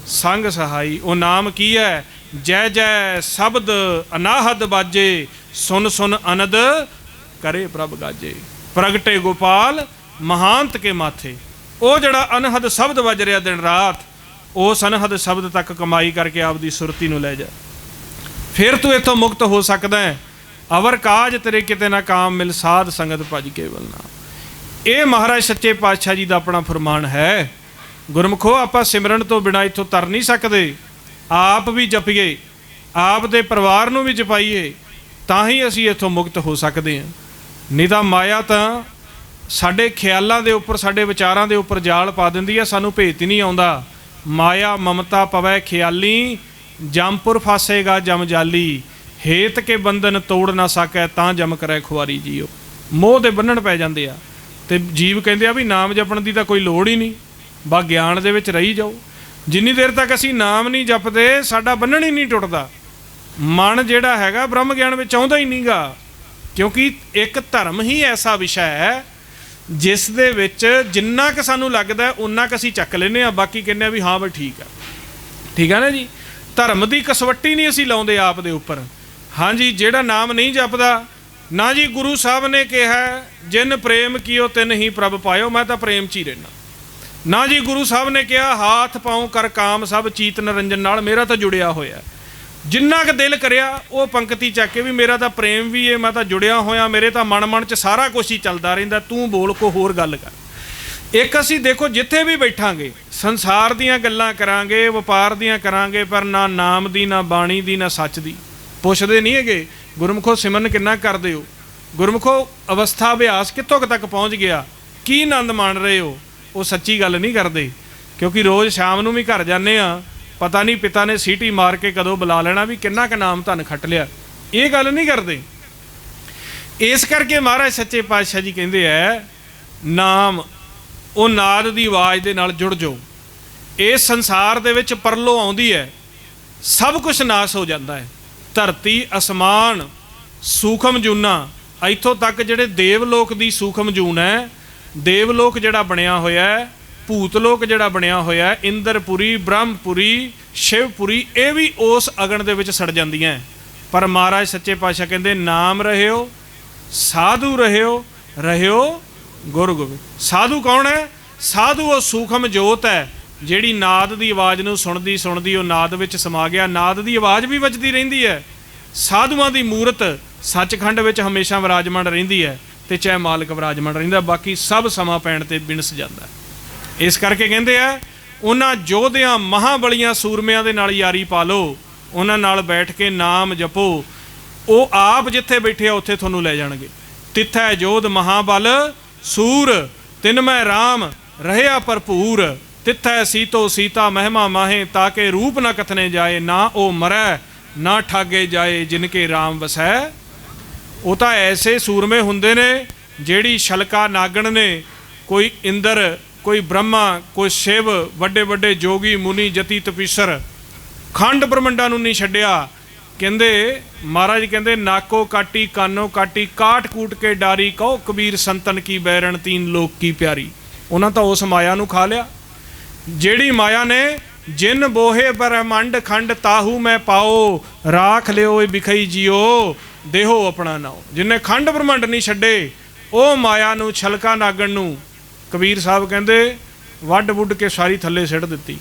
ਸੰਗ ਸਹਾਈ। ਉਹ ਨਾਮ ਕੀ ਹੈ? ਜੈ ਜੈ ਸ਼ਬਦ ਅਨਾਹਦ ਬਾਜੇ, ਸੁਨ ਸੁਨ ਅਨਦ ਕਰੇ ਪ੍ਰਭ ਗਾਜੇ। ਪ੍ਰਗਟੇ ਗੋਪਾਲ, ਮਹਾਂਤ ਕੇ ਮਾਥੇ। ਉਹ ਜਿਹੜਾ ਅਨਹਦ ਸ਼ਬਦ ਵੱਜ ਰਿਹਾ ਦਿਨ ਰਾਤ ਉਸ ਅਨਹਦ ਸ਼ਬਦ ਤੱਕ ਕਮਾਈ ਕਰਕੇ ਆਪਦੀ ਸੁਰਤੀ ਨੂੰ ਲੈ ਜਾ। ਫਿਰ ਤੂੰ ਇੱਥੋਂ ਮੁਕਤ ਹੋ ਸਕਦਾ ਹੈ। ਅਵਰ ਕਾਜ ਤੇਰੇ ਕਿਤੇ ਨਾ ਕਾਮ ਮਿਲ, ਸਾਧ ਸੰਗਤ ਭਜ ਕੇਵਲ ਨਾ ਇਹ ਮਹਾਰਾਜ ਸੱਚੇ ਪਾਤਸ਼ਾਹ ਜੀ ਦਾ ਆਪਣਾ ਫਰਮਾਨ ਹੈ, ਗੁਰਮਖੋ, ਆਪਾਂ ਸਿਮਰਨ ਤੋਂ ਬਿਨਾਂ ਇੱਥੋਂ ਤਰ ਨਹੀਂ ਸਕਦੇ। ਆਪ ਵੀ ਜਪੀਏ, ਆਪ ਦੇ ਪਰਿਵਾਰ ਨੂੰ ਵੀ ਜਪਾਈਏ, ਤਾਂ ਹੀ ਅਸੀਂ ਇੱਥੋਂ ਮੁਕਤ ਹੋ ਸਕਦੇ ਹਾਂ। ਨਹੀਂ ਤਾਂ ਮਾਇਆ ਤਾਂ ਸਾਡੇ ਖਿਆਲਾਂ ਦੇ ਉੱਪਰ, ਸਾਡੇ ਵਿਚਾਰਾਂ ਦੇ ਉੱਪਰ ਜਾਲ ਪਾ ਦਿੰਦੀ ਹੈ ਸਾਨੂੰ ਭੇਤ ਹੀ ਨਹੀਂ ਆਉਂਦਾ। ਮਾਇਆ ਮਮਤਾ ਪਵੈ ਖਿਆਲੀ ਜੰਪੁਰ ਫਾਸੇਗਾ ਜਮ ਜਾਲੀ। ਹੇਤ ਕੇ ਬੰਧਨ ਤੋੜ ਨਾ ਸਕੈ, ਤਾਂ ਜਮ ਕਰੈ ਖੁਆਰੀ ਜੀਓ ਮੋਹ ਦੇ ਬੰਨਣ ਪੈ ਜਾਂਦੇ ਆ। ਤੇ ਜੀਵ ਕਹਿੰਦੇ ਆ ਵੀ ਨਾਮ ਜਪਣ ਦੀ ਤਾਂ ਕੋਈ ਲੋੜ ਹੀ ਨਹੀਂ। ਬਾ ਗਿਆਨ ਦੇ ਵਿੱਚ ਰਹੀ ਜਾਓ। ਜਿੰਨੀ ਦੇਰ ਤੱਕ ਅਸੀਂ ਨਾਮ ਨਹੀਂ ਜਪਦੇ, ਸਾਡਾ ਬੰਨਣ ਹੀ ਨਹੀਂ ਟੁੱਟਦਾ। ਮਨ ਜਿਹੜਾ ਹੈਗਾ ਬ੍ਰਹਮ ਗਿਆਨ ਵਿੱਚ ਆਉਂਦਾ ਹੀ ਨਹੀਂਗਾ। ਕਿਉਂਕਿ ਇੱਕ ਧਰਮ ਹੀ ਐਸਾ ਵਿਸ਼ਾ ਹੈ, ਜਿਸ ਦੇ ਵਿੱਚ ਜਿੰਨਾ ਕਿ ਸਾਨੂੰ ਲੱਗਦਾ ਹੈ ਉਨਾ ਕਿ ਅਸੀਂ ਚੱਕ ਲੈਨੇ ਆ। ਬਾਕੀ ਕਹਿੰਦੇ ਆ ਵੀ ਹਾਂ, ਬਈ ਠੀਕ ਆ। ਠੀਕ ਆ ਨਾ ਜੀ? ਧਰਮ ਦੀ ਕਸਵੱਟੀ ਨਹੀਂ ਅਸੀਂ ਲਾਉਂਦੇ ਆਪ ਦੇ ਉੱਪਰ। ਹਾਂਜੀ, ਜਿਹੜਾ ਨਾਮ ਨਹੀਂ ਜਪਦਾ, ਨਾ ਜੀ ਗੁਰੂ ਸਾਹਿਬ ਨੇ ਕਿਹਾ, ਜਿਨ ਪ੍ਰੇਮ ਕੀਓ ਤਿਨ ਹੀ ਪ੍ਰਭ ਪਾਇਓ, ਮੈਂ ਤਾਂ ਪ੍ਰੇਮ ਚ ਹੀ ਰਹਿਣਾ ਨਾ ਜੀ ਗੁਰੂ ਸਾਹਿਬ ਨੇ ਕਿਹਾ, ਹਾਥ ਪਾਉ ਕਰ ਕਾਮ, ਸਭ ਚੀਤ ਨਰੰਜਨ ਨਾਲ ਮੇਰਾ ਤਾਂ ਜੁੜਿਆ ਹੋਇਆ। ਜਿੰਨਾ ਕੁ ਦਿਲ ਕਰਿਆ, ਉਹ ਪੰਕਤੀ ਚੱਕ ਕੇ ਵੀ ਮੇਰਾ ਤਾਂ ਪ੍ਰੇਮ ਵੀ ਏ, ਮੈਂ ਤਾਂ ਜੁੜਿਆ ਹੋਇਆ, ਮੇਰੇ ਤਾਂ ਮਨ ਮਨ ਚ ਸਾਰਾ ਕੁਝ ਹੀ ਚੱਲਦਾ ਰਹਿੰਦਾ, ਤੂੰ ਬੋਲ ਕੋ ਹੋਰ ਗੱਲ ਕਰ। ਇੱਕ ਅਸੀਂ ਦੇਖੋ, ਜਿੱਥੇ ਵੀ ਬੈਠਾਂਗੇ, ਸੰਸਾਰ ਦੀਆਂ ਗੱਲਾਂ ਕਰਾਂਗੇ, ਵਪਾਰ ਦੀਆਂ ਕਰਾਂਗੇ, ਪਰ ਨਾ ਨਾਮ ਦੀ, ਨਾ ਬਾਣੀ ਦੀ, ਨਾ ਸੱਚ ਦੀ। ਪੁੱਛਦੇ ਨਹੀਂ ਹੈਗੇ, ਗੁਰਮੁਖੋ ਸਿਮਰਨ ਕਿੰਨਾ ਕਰਦੇ ਹੋ? ਗੁਰਮੁਖੋ ਅਵਸਥਾ ਅਭਿਆਸ ਕਿੱਥੋਂ ਕੁ ਤੱਕ ਪਹੁੰਚ ਗਿਆ? ਕੀ ਆਨੰਦ ਮਾਣ ਰਹੇ ਹੋ? ਉਹ ਸੱਚੀ ਗੱਲ ਨਹੀਂ ਕਰਦੇ। ਕਿਉਂਕਿ ਰੋਜ਼ ਸ਼ਾਮ ਨੂੰ ਵੀ ਘਰ ਜਾਂਦੇ ਆ ਪਤਾ ਨਹੀਂ ਪਿਤਾ ਨੇ ਸੀਟੀ ਮਾਰ ਕੇ ਕਦੋਂ ਬੁਲਾ ਲੈਣਾ ਵੀ ਕਿੰਨਾ ਕੁ ਨਾਮ ਧਨ ਖੱਟ ਲਿਆ। ਇਹ ਗੱਲ ਨਹੀਂ ਕਰਦੇ। ਇਸ ਕਰਕੇ ਮਹਾਰਾਜ ਸੱਚੇ ਪਾਤਸ਼ਾਹ ਜੀ ਕਹਿੰਦੇ ਐ ਨਾਮ, ਉਹ ਨਾਦ ਦੀ ਆਵਾਜ਼ ਦੇ ਨਾਲ ਜੁੜ ਜਾਓ। ਇਸ ਸੰਸਾਰ ਦੇ ਵਿੱਚ ਪਰਲੋ ਆਉਂਦੀ ਹੈ, ਸਭ ਕੁਝ ਨਾਸ ਹੋ ਜਾਂਦਾ ਹੈ। ਧਰਤੀ, ਅਸਮਾਨ, ਸੂਖਮ ਜੂਨਾ। ਇੱਥੋਂ ਤੱਕ ਜਿਹੜੇ ਦੇਵ ਲੋਕ ਦੀ ਸੂਖਮ ਜੂਨ ਹੈ ਦੇਵ ਲੋਕ ਜਿਹੜਾ ਬਣਿਆ ਹੋਇਆ ਹੈ, ਭੂਤਲੋਕ ਜਿਹੜਾ ਬਣਿਆ ਹੋਇਆ ਹੈ, ਇੰਦਰਪੁਰੀ, ਬ੍ਰਹਮਪੁਰੀ, ਸ਼ਿਵਪੁਰੀ, ਇਹ ਵੀ ਉਸ ਅਗਣ ਦੇ ਵਿੱਚ ਸੜ ਜਾਂਦੀਆਂ ਪਰ ਮਹਾਰਾਜ ਸੱਚੇ ਪਾਤਸ਼ਾਹ ਕਹਿੰਦੇ, ਨਾਮ ਰਹਿਓ, ਸਾਧੂ ਰਹਿਓ ਰਹਿਓ ਗੁਰ ਗੋਬਿੰਦ ਸਾਧੂ ਕੌਣ ਹੈ? ਸਾਧੂ ਉਹ ਸੂਖਮ ਜੋਤ ਹੈ। ਜਿਹੜੀ ਨਾਦ ਦੀ ਆਵਾਜ਼ ਨੂੰ ਸੁਣਦੀ ਸੁਣਦੀ ਉਹ ਨਾਦ ਵਿੱਚ ਸਮਾ ਗਿਆ। ਨਾਦ ਦੀ ਆਵਾਜ਼ ਵੀ ਵੱਜਦੀ ਰਹਿੰਦੀ ਹੈ। ਸਾਧੂਆਂ ਦੀ ਮੂਰਤ ਸੱਚਖੰਡ ਵਿੱਚ ਹਮੇਸ਼ਾ ਵਿਰਾਜਮਾਨ ਰਹਿੰਦੀ ਹੈ ਤੇ ਚਾਹੇ ਮਾਲਕ ਵਿਰਾਜਮਾਨ ਰਹਿੰਦਾ, ਬਾਕੀ ਸਭ ਸਮਾਂ ਪੈਣ ਤੇ ਬਿਨਸ ਜਾਂਦਾ। ਇਸ ਕਰਕੇ ਕਹਿੰਦੇ ਆ, ਉਹਨਾਂ ਯੋਧਿਆਂ ਮਹਾਬਲੀਆਂ ਸੂਰਮਿਆਂ ਦੇ ਨਾਲ ਯਾਰੀ ਪਾ ਲਓ, ਉਹਨਾਂ ਨਾਲ ਬੈਠ ਕੇ ਨਾਮ ਜਪੋ। ਉਹ ਆਪ ਜਿੱਥੇ ਬੈਠੇ ਆ, ਉੱਥੇ ਤੁਹਾਨੂੰ ਲੈ ਜਾਣਗੇ। ਤਿੱਥੈ ਜੋਧ ਮਹਾਬਲ, ਸੂਰ, ਤਿਨ ਮੈਂ RAM ਰਹਿਆ ਭਰਪੂਰ। ਤਿੱਥੈ ਸੀਤੋ ਸੀਤਾ ਮਹਿਮਾ ਮਾਹੇ ਤਾਕੇ ਰੂਪ ਨਾ ਕਥਨੇ ਜਾਏ, ਨਾ ਉਹ ਮਰੈ, ਨਾ ਠਾਗੇ ਜਾਏ ਜਿਨ ਕੇ RAM ਵਸੈ। ਉਹ ਤਾਂ ਐਸੇ ਸੂਰਮੇ ਹੁੰਦੇ ਨੇ ਜਿਹੜੀ ਛਲਕਾ ਨਾਗਣ ਨੇ। ਕੋਈ ਇੰਦਰ, ਕੋਈ ਬ੍ਰਹਮਾ, ਕੋਈ ਸ਼ਿਵ, ਵੱਡੇ ਵੱਡੇ ਜੋਗੀ ਮੁਨੀ ਜਤੀ ਤਪੀਸਰ। ਖੰਡ ਬ੍ਰਹਮੰਡਾਂ ਨੂੰ ਨਹੀਂ ਛੱਡਿਆ। ਕਹਿੰਦੇ, ਮਹਾਰਾਜ ਕਹਿੰਦੇ, ਨਾਕੋ ਕਾਟੀ, ਕਾਨੋ ਕਾਟੀ, ਕਾਟ ਕੂਟ ਕੇ ਡਾਰੀ, ਕਹੋ ਕਬੀਰ ਸੰਤਨ ਕੀ ਬੈਰਣ, ਤੀਨ ਲੋਕ ਕੀ ਪਿਆਰੀ। ਉਹਨਾਂ ਤਾਂ ਉਸ ਮਾਇਆ ਨੂੰ ਖਾ ਲਿਆ। ਜਿਹੜੀ ਮਾਇਆ ਨੇ ਜਿਨ ਬੋਹੇ ਬ੍ਰਹਮੰਡ ਖੰਡ ਤਾਹੂ ਮੈਂ ਪਾਓ, ਰਾਖ ਲਿਓ ਏ ਬਿਖਈ ਜਿਓ, ਦੇਹੋ ਆਪਣਾ ਨਾਓ ਜਿਨੇ ਖੰਡ ਬ੍ਰਹਮੰਡ ਨਹੀਂ ਛੱਡੇ, ਉਹ ਮਾਇਆ ਨੂੰ ਛਲਕਾ ਨਾਗਣ ਨੂੰ। ਕਬੀਰ ਸਾਹਿਬ ਕਹਿੰਦੇ ਵੱਡ ਵੁੱਡ ਕੇ ਸਾਰੀ ਥੱਲੇ ਸਿੱਟ ਦਿੱਤੀ।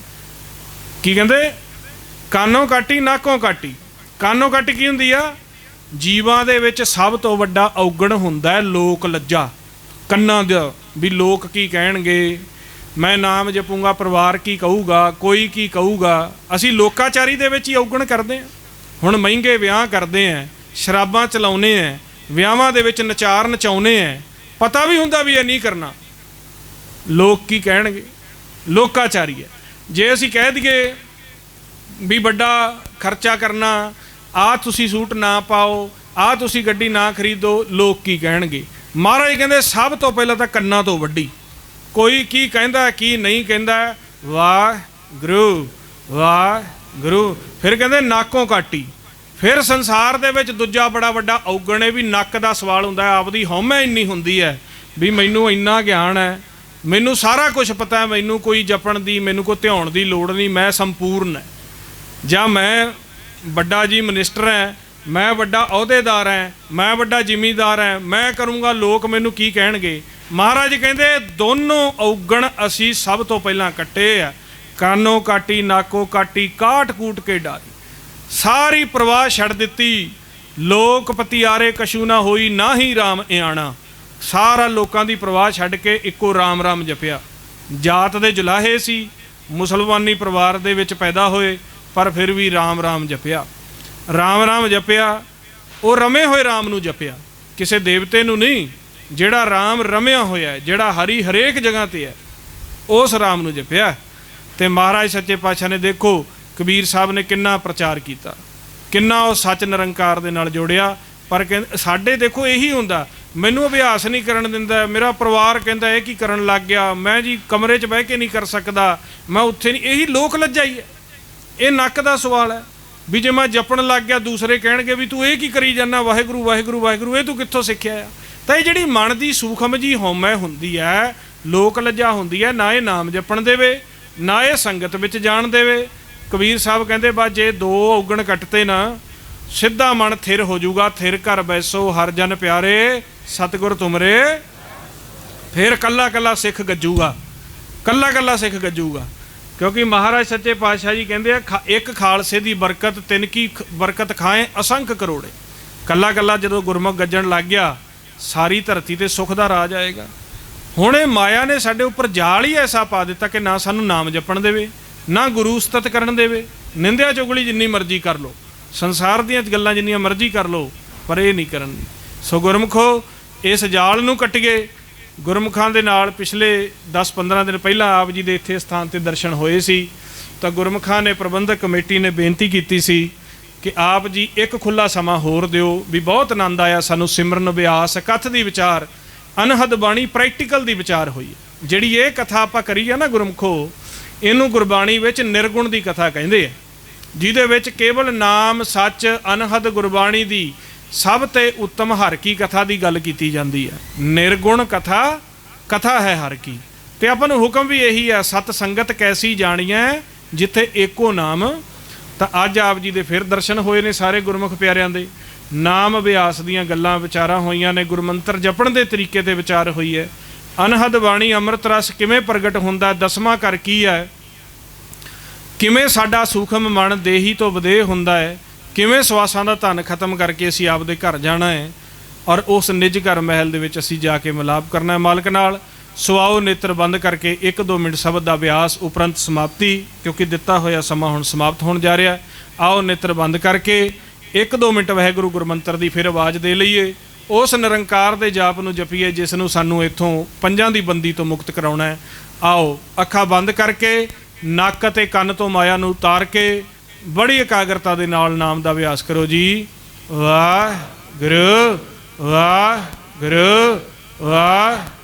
ਕੀ ਕਹਿੰਦੇ? ਕਾਨੋਂ ਕਾਟੀ, ਨਾਕੋਂ ਕਾਟੀ। ਕਾਨੋਂ ਕਾਟੀ ਕੀ ਹੁੰਦੀ ਆ? ਜੀਵਾਂ ਦੇ ਵਿੱਚ ਸਭ ਤੋਂ ਵੱਡਾ ਔਗਣ ਹੁੰਦਾ ਹੈ ਲੋਕ ਲੱਜਾ। ਕੰਨਾਂ ਦਾ ਵੀ ਲੋਕ ਕੀ ਕਹਿਣਗੇ? ਮੈਂ ਨਾਮ ਜਪੂੰਗਾ, ਪਰਿਵਾਰ ਕੀ ਕਹੂਗਾ, ਕੋਈ ਕੀ ਕਹੂਗਾ, ਅਸੀਂ ਲੋਕਾਚਾਰੀ ਦੇ ਵਿੱਚ ਹੀ ਔਗਣ ਕਰਦੇ ਹਾਂ। ਹੁਣ ਮਹਿੰਗੇ ਵਿਆਹ ਕਰਦੇ ਆ ਸ਼ਰਾਬਾਂ ਚਲਾਉਨੇ ਆ ਵਿਆਹਾਂ ਦੇ ਵਿੱਚ ਨਚਾਰ ਨਚਾਉਨੇ ਆ ਪਤਾ ਵੀ ਹੁੰਦਾ ਵੀ ਇਹ ਨਹੀਂ ਕਰਨਾ। ਲੋਕ ਕੀ ਕਹਿਣਗੇ? ਲੋਕਾਚਾਰੀ ਹੈ। ਜੇ ਅਸੀਂ ਕਹਿ ਦਈਏ ਵੀ ਵੱਡਾ ਖਰਚਾ ਕਰਨਾ, ਆ ਤੁਸੀਂ ਸੂਟ ਨਾ ਪਾਓ, ਆ ਤੁਸੀਂ ਗੱਡੀ ਨਾ ਖਰੀਦੋ, ਲੋਕ ਕੀ ਕਹਿਣਗੇ? ਮਹਾਰਾਜ ਕਹਿੰਦੇ, ਸਭ ਤੋਂ ਪਹਿਲਾਂ ਤਾਂ ਕੰਨਾਂ ਤੋਂ ਵੱਡੀ ਕੋਈ ਕੀ ਕਹਿੰਦਾ, ਕੀ ਨਹੀਂ ਕਹਿੰਦਾ ਵਾਹ ਗੁਰੂ ਵਾਹ ਗੁਰੂ ਫਿਰ ਕਹਿੰਦੇ ਨਾਕੋਂ ਕਾਟੀ। ਫਿਰ ਸੰਸਾਰ ਦੇ ਵਿੱਚ ਦੂਜਾ ਬੜਾ ਵੱਡਾ ਔਗਣ ਹੈ ਵੀ ਨੱਕ ਦਾ ਸਵਾਲ ਹੁੰਦਾ ਹੈ, ਆਪਦੀ ਹਉਮੈ ਇੰਨੀ ਹੁੰਦੀ ਹੈ ਵੀ ਮੈਨੂੰ ਇੰਨਾ ਗਿਆਨ ਹੈ, ਮੈਨੂੰ ਸਾਰਾ ਕੁਝ ਪਤਾ ਹੈ, ਮੈਨੂੰ ਕੋਈ ਜਪਣ ਦੀ, ਮੈਨੂੰ ਕੋਈ ਧਿਆਉਣ ਦੀ ਲੋੜ ਨਹੀਂ, ਮੈਂ ਸੰਪੂਰਨ ਹੈ। ਜਾਂ ਮੈਂ ਵੱਡਾ ਜੀ ਮਿਨਿਸਟਰ ਹੈ, ਮੈਂ ਵੱਡਾ ਅਹੁਦੇਦਾਰ ਹੈ, ਮੈਂ ਵੱਡਾ ਜ਼ਿਮੀਂਦਾਰ ਹੈ, ਮੈਂ ਕਰੂੰਗਾ, ਲੋਕ ਮੈਨੂੰ ਕੀ ਕਹਿਣਗੇ? ਮਹਾਰਾਜ ਕਹਿੰਦੇ, ਦੋਨੋਂ ਔਗਣ ਅਸੀਂ ਸਭ ਤੋਂ ਪਹਿਲਾਂ ਕੱਟੇ ਆ। ਕਾਨੋ ਕਾਟੀ, ਨਾਕੋ ਕਾਟੀ, ਕਾਟ ਕੂਟ ਕੇ ਡਾਰੀ ਸਾਰੀ ਪ੍ਰਵਾਹ ਛੱਡ ਦਿੱਤੀ। ਲੋਕ ਪਤਿਆਰੇ ਕਸ਼ੂ ਨਾ ਹੋਈ, ਨਾ ਹੀ RAM ਇਆਣਾ। ਸਾਰਾ ਲੋਕਾਂ ਦੀ ਪ੍ਰਵਾਹ ਛੱਡ ਕੇ ਇੱਕੋ RAM RAM ਜਪਿਆ। ਜਾਤ ਦੇ ਜੁਲਾਹੇ ਸੀ, ਮੁਸਲਮਾਨੀ ਪਰਿਵਾਰ ਦੇ ਵਿੱਚ ਪੈਦਾ ਹੋਏ, ਪਰ ਫਿਰ ਵੀ RAM RAM ਜਪਿਆ। RAM RAM ਜਪਿਆ, ਉਹ ਰਮੇ ਹੋਏ RAM ਨੂੰ ਜਪਿਆ। ਕਿਸੇ ਦੇਵਤੇ ਨੂੰ ਨਹੀਂ ਜਿਹੜਾ RAM ਰਮਿਆ ਹੋਇਆ ਜਿਹੜਾ ਹਰੀ ਹਰੇਕ ਜਗ੍ਹਾ ਤੇ ਹੈ, ਉਸ RAM ਨੂੰ ਜਪਿਆ ਤੇ ਮਹਾਰਾਜ ਸੱਚੇ ਪਾਤਸ਼ਾਹ ਨੇ ਦੇਖੋ, ਕਬੀਰ ਸਾਹਿਬ ਨੇ ਕਿੰਨਾ ਪ੍ਰਚਾਰ ਕੀਤਾ। ਕਿੰਨਾ ਉਹ ਸੱਚ ਨਿਰੰਕਾਰ ਦੇ ਨਾਲ ਜੋੜਿਆ। ਪਰ ਕਹਿੰਦੇ ਸਾਡੇ ਦੇਖੋ ਇਹੀ ਹੁੰਦਾ, ਮੈਨੂੰ ਅਭਿਆਸ ਨਹੀਂ ਕਰਨ ਦਿੰਦਾ, ਮੇਰਾ ਪਰਿਵਾਰ ਕਹਿੰਦਾ ਇਹ ਕੀ ਕਰਨ ਲੱਗ ਗਿਆ, ਮੈਂ ਜੀ ਕਮਰੇ 'ਚ ਬਹਿ ਕੇ ਨਹੀਂ ਕਰ ਸਕਦਾ, ਮੈਂ ਉੱਥੇ ਨਹੀਂ, ਇਹੀ ਲੋਕ ਲੱਜਾ ਹੀ ਹੈ। ਇਹ ਨੱਕ ਦਾ ਸਵਾਲ ਹੈ, ਵੀ ਜੇ ਮੈਂ ਜਪਣ ਲੱਗ ਗਿਆ, ਦੂਸਰੇ ਕਹਿਣਗੇ ਵੀ ਤੂੰ ਇਹ ਕੀ ਕਰੀ ਜਾਂਦਾ, ਵਾਹਿਗੁਰੂ ਵਾਹਿਗੁਰੂ ਵਾਹਿਗੁਰੂ, ਇਹ ਤੂੰ ਕਿੱਥੋਂ ਸਿੱਖਿਆ ਆ? ਤਾਂ ਇਹ ਜਿਹੜੀ ਮਨ ਦੀ ਸੂਖਮ ਜੀ ਹਉਮੈ ਹੁੰਦੀ ਹੈ, ਲੋਕ ਲੱਜਾ ਹੁੰਦੀ ਹੈ, ਨਾ ਇਹ ਨਾਮ ਜਪਣ ਦੇਵੇ, ਨਾ ਇਹ ਸੰਗਤ ਵਿੱਚ ਜਾਣ ਦੇਵੇ। ਕਬੀਰ ਸਾਹਿਬ ਕਹਿੰਦੇ ਬਾ ਜੇ ਦੋ ਔਗਣ ਕੱਟਤੇ ਨਾ, ਸਿੱਧਾ ਮਨ ਥਿਰ ਹੋ ਜਾਊਗਾ, ਥਿਰ ਘਰ ਬੈਸੋ, ਹਰ ਜਨ ਪਿਆਰੇ, ਸਤਿਗੁਰ ਤੁਮਰੇ। ਫਿਰ ਕੱਲਾ ਕੱਲਾ ਸਿੱਖ ਗੱਜੂਗਾ, ਕੱਲਾ ਕੱਲਾ ਸਿੱਖ ਗੱਜੂਗਾ। ਕਿਉਂਕਿ ਮਹਾਰਾਜ ਸੱਚੇ ਪਾਤਸ਼ਾਹ ਜੀ ਕਹਿੰਦੇ ਆ, ਖਾ- ਇੱਕ ਖਾਲਸੇ ਦੀ ਬਰਕਤ ਤਿੰਨ ਕੀ ਖ- ਬਰਕਤ ਖਾਏ ਅਸੰਖ ਕਰੋੜੇ। ਕੱਲਾ ਕੱਲਾ ਜਦੋਂ ਗੁਰਮੁਖ ਗੱਜਣ ਲੱਗ ਗਿਆ ਸਾਰੀ ਧਰਤੀ ਤੇ ਸੁਖ ਦਾ ਰਾਜ ਆਏਗਾ। ਹੁਣ ਇਹ ਮਾਇਆ ਨੇ ਸਾਡੇ ਉੱਪਰ ਜਾਲ ਹੀ ਐਸਾ ਪਾ ਦਿੱਤਾ ਕਿ ਨਾ ਸਾਨੂੰ ਨਾਮ ਜਪਣ ਦੇਵੇ, ਨਾ ਗੁਰੂ ਸਤਤ ਕਰਨ ਦੇਵੇ। ਨਿੰਦਿਆ ਚੁਗਲੀ ਜਿੰਨੀ ਮਰਜ਼ੀ ਕਰ ਲੋ ਸੰਸਾਰ ਦੀਆਂ ਗੱਲਾਂ ਜਿੰਨੀਆਂ ਮਰਜ਼ੀ ਕਰ ਲੋ ਪਰ ਇਹ ਨਹੀਂ ਕਰਨ। ਸੋ ਗੁਰਮੁਖੋ, ਇਸ ਜਾਲ ਨੂੰ ਕੱਟੀਏ ਗੁਰਮੁਖਾਂ ਦੇ ਨਾਲ ਪਿਛਲੇ 10-15 ਦਿਨ ਪਹਿਲਾਂ ਆਪ ਜੀ ਦੇ ਇੱਥੇ ਸਥਾਨ ਤੇ ਦਰਸ਼ਨ ਹੋਏ ਸੀ, ਤਾਂ ਗੁਰਮੁਖਾਂ ਨੇ ਪ੍ਰਬੰਧਕ ਕਮੇਟੀ ਨੇ ਬੇਨਤੀ ਕੀਤੀ ਸੀ ਕਿ ਆਪ ਜੀ ਇੱਕ ਖੁੱਲਾ ਸਮਾਂ ਹੋਰ ਦਿਓ, ਵੀ ਬਹੁਤ ਆਨੰਦ ਆਇਆ ਸਾਨੂੰ ਸਿਮਰਨ ਅਭਿਆਸ, ਕਥ ਦੀ ਵਿਚਾਰ, ਅਨਹਦ ਬਾਣੀ ਪ੍ਰੈਕਟੀਕਲ ਦੀ ਵਿਚਾਰ ਹੋਈ ਹੈ। ਜਿਹੜੀ ਇਹ ਕਥਾ ਆਪਾਂ ਕਰੀ ਆ ਨਾ ਗੁਰਮੁਖੋ, ਇਹਨੂੰ ਗੁਰਬਾਣੀ ਵਿੱਚ ਨਿਰਗੁਣ ਦੀ ਕਥਾ ਕਹਿੰਦੇ ਆ, ਜਿਹਦੇ ਵਿੱਚ ਕੇਵਲ ਨਾਮ, ਸੱਚ, ਅਨਹਦ, ਗੁਰਬਾਣੀ ਦੀ ਸਭ ਤੇ ਉੱਤਮ ਹਰ ਕੀ ਕਥਾ ਦੀ ਗੱਲ ਕੀਤੀ ਜਾਂਦੀ ਹੈ ਨਿਰਗੁਣ ਕਥਾ ਕਥਾ ਹੈ ਹਰ ਕੀ ਤੇ ਆਪਾਂ ਨੂੰ ਹੁਕਮ ਵੀ ਇਹੀ ਹੈ ਸਤ ਸੰਗਤ ਕੈਸੀ ਜਾਣੀਐ ਜਿੱਥੇ ਏਕੋ ਨਾਮ ਤਾਂ ਅੱਜ ਆਪ ਜੀ ਦੇ ਫਿਰ ਦਰਸ਼ਨ ਹੋਏ ਨੇ ਸਾਰੇ ਗੁਰਮੁਖ ਪਿਆਰਿਆਂ ਦੇ। ਨਾਮ ਅਭਿਆਸ ਦੀਆਂ ਗੱਲਾਂ ਵਿਚਾਰਾਂ ਹੋਈਆਂ ਨੇ। ਗੁਰਮੰਤਰ ਜਪਣ ਦੇ ਤਰੀਕੇ ਤੇ ਵਿਚਾਰ ਹੋਈ ਹੈ। ਅਨਹਦ ਬਾਣੀ ਅੰਮ੍ਰਿਤ ਰਸ ਕਿਵੇਂ ਪ੍ਰਗਟ ਹੁੰਦਾ, ਦਸਵਾਂ ਕਰ ਕੀ ਹੈ? ਕਿਵੇਂ ਸਾਡਾ ਸੂਖਮ ਮਨ ਦੇਹੀ ਤੋਂ ਵਧੇ ਹੁੰਦਾ ਹੈ? ਕਿਵੇਂ ਸਵਾਸਾਂ ਦਾ ਧਨ ਖਤਮ ਕਰਕੇ ਅਸੀਂ ਆਪਦੇ ਘਰ ਜਾਣਾ ਹੈ? ਔਰ ਉਸ ਨਿਜ ਘਰ ਮਹਿਲ ਦੇ ਵਿੱਚ ਅਸੀਂ ਜਾ ਕੇ ਮਿਲਾਪ ਕਰਨਾ ਹੈ। ਮਾਲਕ ਨਾਲ ਸੋ ਆਓ ਨੇਤਰ ਬੰਦ ਕਰਕੇ 1-2 ਮਿੰਟ ਸ਼ਬਦ ਦਾ ਅਭਿਆਸ ਉਪਰੰਤ ਸਮਾਪਤੀ, ਕਿਉਂਕਿ ਦਿੱਤਾ ਹੋਇਆ ਸਮਾਂ ਹੁਣ ਸਮਾਪਤ ਹੋਣ ਜਾ ਰਿਹਾ। ਆਓ ਨੇਤਰ ਬੰਦ ਕਰਕੇ 1-2 ਮਿੰਟ ਵਾਹਿਗੁਰੂ ਗੁਰਮੰਤਰ ਦੀ ਫਿਰ ਆਵਾਜ਼ ਦੇ ਲਈਏ। ਉਸ ਨਿਰੰਕਾਰ ਦੇ ਜਾਪ ਨੂੰ ਜਪੀਏ, ਜਿਸ ਨੂੰ ਸਾਨੂੰ ਇੱਥੋਂ ਪੰਜਾਂ ਦੀ ਬੰਦੀ ਤੋਂ ਮੁਕਤ ਕਰਾਉਣਾ ਹੈ। ਆਓ ਅੱਖਾਂ ਬੰਦ ਕਰਕੇ ਨੱਕ ਅਤੇ ਕੰਨ ਤੋਂ ਮਾਇਆ ਨੂੰ ਉਤਾਰ ਕੇ ਬੜੀ ਇਕਾਗਰਤਾ ਦੇ ਨਾਲ ਨਾਮ ਦਾ ਅਭਿਆਸ ਕਰੋ ਜੀ। ਵਾਹ ਗੁਰੂ ਵਾਹ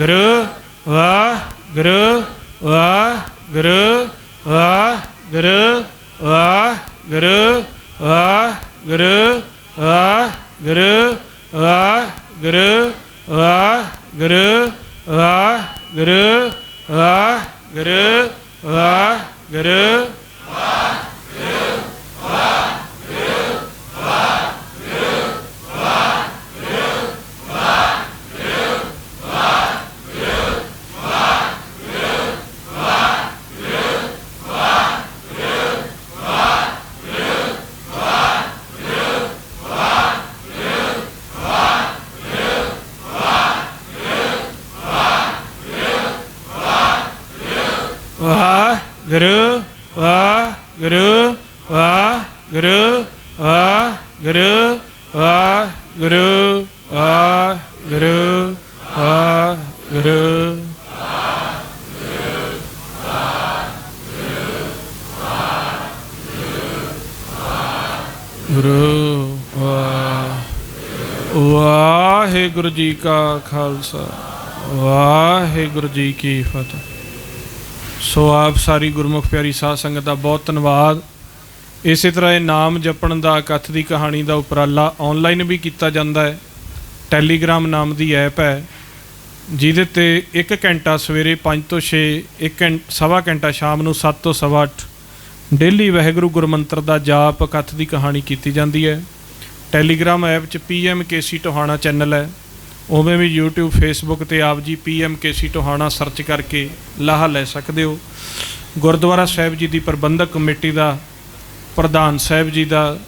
그릇. ਵਾਹ ਗੁਰੂ ਵਾਹਿਗੁਰੂ ਜੀ ਕਾ ਖਾਲਸਾ, ਵਾਹਿਗੁਰੂ ਜੀ ਕੀ ਫਤਿਹ। ਸੋ ਆਪ ਸਾਰੀ ਗੁਰਮੁਖ ਪਿਆਰੀ ਸਾਧ ਸੰਗਤ ਦਾ ਬਹੁਤ ਧੰਨਵਾਦ। ਇਸੇ ਤਰ੍ਹਾਂ ਇਹ ਨਾਮ ਜਪਣ ਦਾ, ਕਥ ਦੀ ਕਹਾਣੀ ਦਾ ਉਪਰਾਲਾ ਆਨਲਾਈਨ ਵੀ ਕੀਤਾ ਜਾਂਦਾ ਹੈ। ਟੈਲੀਗ੍ਰਾਮ ਨਾਮ ਦੀ ਐਪ ਹੈ। ਜਿਹਦੇ ਤੇ 1 ਘੰਟਾ ਸਵੇਰੇ 5 ਤੋਂ 6 1 ਘੰਟਾ ਸਵਾ ਘੰਟਾ ਸ਼ਾਮ ਨੂੰ 7 ਤੋਂ ਸਵਾ 8 ਡੇਲੀ ਵਾਹਿਗੁਰੂ ਗੁਰਮੰਤਰ ਦਾ ਜਾਪ ਕਥ ਦੀ ਕਹਾਣੀ ਕੀਤੀ ਜਾਂਦੀ ਹੈ। ਟੈਲੀਗ੍ਰਾਮ ਐਪ 'ਚ ਪੀਐਮਕੇਸੀ ਟੋਹਾਣਾ ਚੈਨਲ ਹੈ। ਉਵੇਂ ਵੀ YouTube, Facebook ਤੇ ਆਪ ਜੀ ਪੀਐਮਕੇਸੀ ਟੋਹਾਣਾ ਸਰਚ ਕਰਕੇ ਲਾਹਾ ਲੈ ਸਕਦੇ ਹੋ। ਗੁਰਦੁਆਰਾ ਸਾਹਿਬ ਜੀ ਦੀ ਪ੍ਰਬੰਧਕ ਕਮੇਟੀ ਦਾ, ਪ੍ਰਧਾਨ ਸਾਹਿਬ ਜੀ ਦਾ,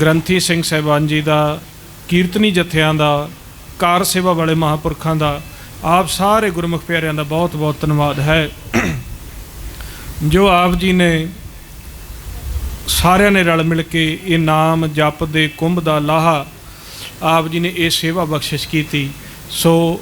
ਗ੍ਰੰਥੀ ਸਿੰਘ ਸਾਹਿਬਾਨ ਜੀ ਦਾ, ਕੀਰਤਨੀ ਜਥਿਆਂ ਦਾ, ਕਾਰ ਸੇਵਾ ਵਾਲੇ ਮਹਾਪੁਰਖਾਂ ਦਾ ਆਪ ਸਾਰੇ ਗੁਰਮੁਖ ਪਿਆਰਿਆਂ ਦਾ ਬਹੁਤ ਬਹੁਤ ਧੰਨਵਾਦ ਹੈ। ਜੋ ਆਪ ਜੀ ਨੇ ਸਾਰਿਆਂ ਨੇ ਰਲ ਮਿਲ ਕੇ ਇਹ ਨਾਮ ਜਪ ਦੇ ਕੁੰਭ ਦਾ ਲਾਹਾ, ਆਪ ਜੀ ਨੇ ਇਹ ਸੇਵਾ ਬਖਸ਼ਿਸ਼ ਕੀਤੀ। ਸੋ